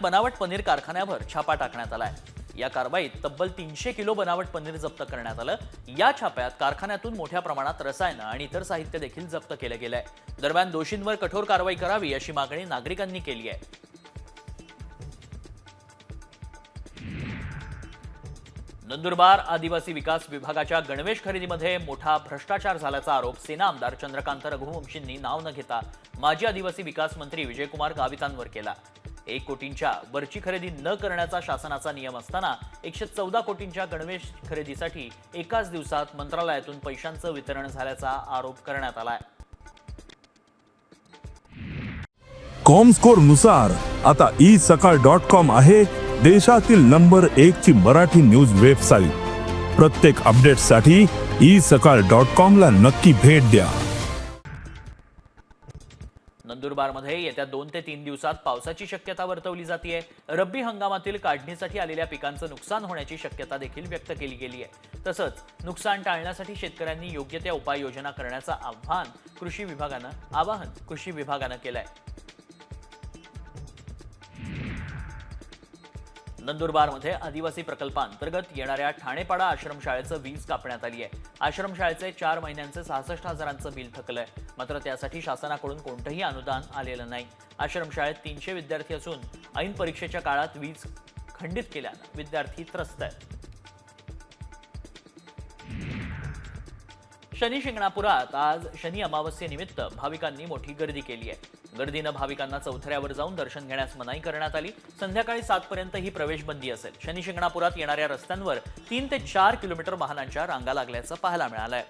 पुण्यात बनावट पनीर कारखान्यावर छापा टाकण्यात आलाय. या कारवाईत तब्बल तीनशे किलो बनावट पनीर जप्त करण्यात आलं. या छाप्यात कारखान्यातून मोठ्या प्रमाणात रसायनं आणि इतर साहित्य देखील जप्त केलं गेलंय. दरम्यान दोषींवर कठोर कारवाई करावी अशी मागणी नागरिकांनी केली आहे. नंदुरबार आदिवासी विकास विभागाच्या गणवेश खरेदीमध्ये मोठा भ्रष्टाचार झाल्याचा आरोप सेना आमदार चंद्रकांत रघुवंशींनी नाव न घेता माजी आदिवासी विकास मंत्री विजयकुमार गावितांवर केला. एक कोटींच्या वरची खरेदी न करण्याचा शासनाचा नियम असताना एकशे चौदा कोटींच्या गणवेश खरेदीसाठी एकाच दिवसात मंत्रालयातून पैशांचं वितरण झाल्याचा आरोप करण्यात आलाय. कॉमस्कोरनुसार आता ई सकाळ डॉट कॉम आहे देशातील नंबर एक ची मराठी न्यूज वेबसाईट. प्रत्येक अपडेटसाठी ई सकाळ डॉट कॉम ला नक्की भेट द्या. नंदुरबारमध्ये येत्या दोन ते तीन दिवसात पावसाची शक्यता वर्तवली जाते रब्बी हंगामातील काढणीसाठी आलेल्या पिकांचं नुकसान होण्याची शक्यता देखील व्यक्त केली गेली आहे तसंच नुकसान टाळण्यासाठी शेतकऱ्यांनी योग्य त्या उपाययोजना करण्याचं आव्हान कृषी विभागानं आवाहन कृषी विभागानं केलं आहे नंदुरबारमध्ये आदिवासी प्रकल्पांतर्गत येणाऱ्या ठाणेपाडा आश्रमशाळेचं वीज कापण्यात आली आहे. आश्रमशाळेचे चार महिन्यांचे सहासष्ट हजारांचं बिल थकलंय. मात्र त्यासाठी शासनाकडून कोणतंही अनुदान आलेलं नाही. आश्रमशाळेत तीनशे विद्यार्थी असून ऐन परीक्षेच्या काळात वीज खंडित केल्यानं विद्यार्थी त्रस्त आहेत. शनी शिंगणापुरात आज शनी अमावस्येनिमित्त भाविकांनी मोठी गर्दी केली आहे. गर्दीनं भाविकांना चौथऱ्यावर जाऊन दर्शन घेण्यास मनाई करण्यात आली. संध्याकाळी सातपर्यंत ही प्रवेशबंदी असेल. शनी शिंगणापुरात येणाऱ्या रस्त्यांवर तीन ते चार किलोमीटर वाहनांच्या रांगा लागल्याचं पाहायला मिळालंय.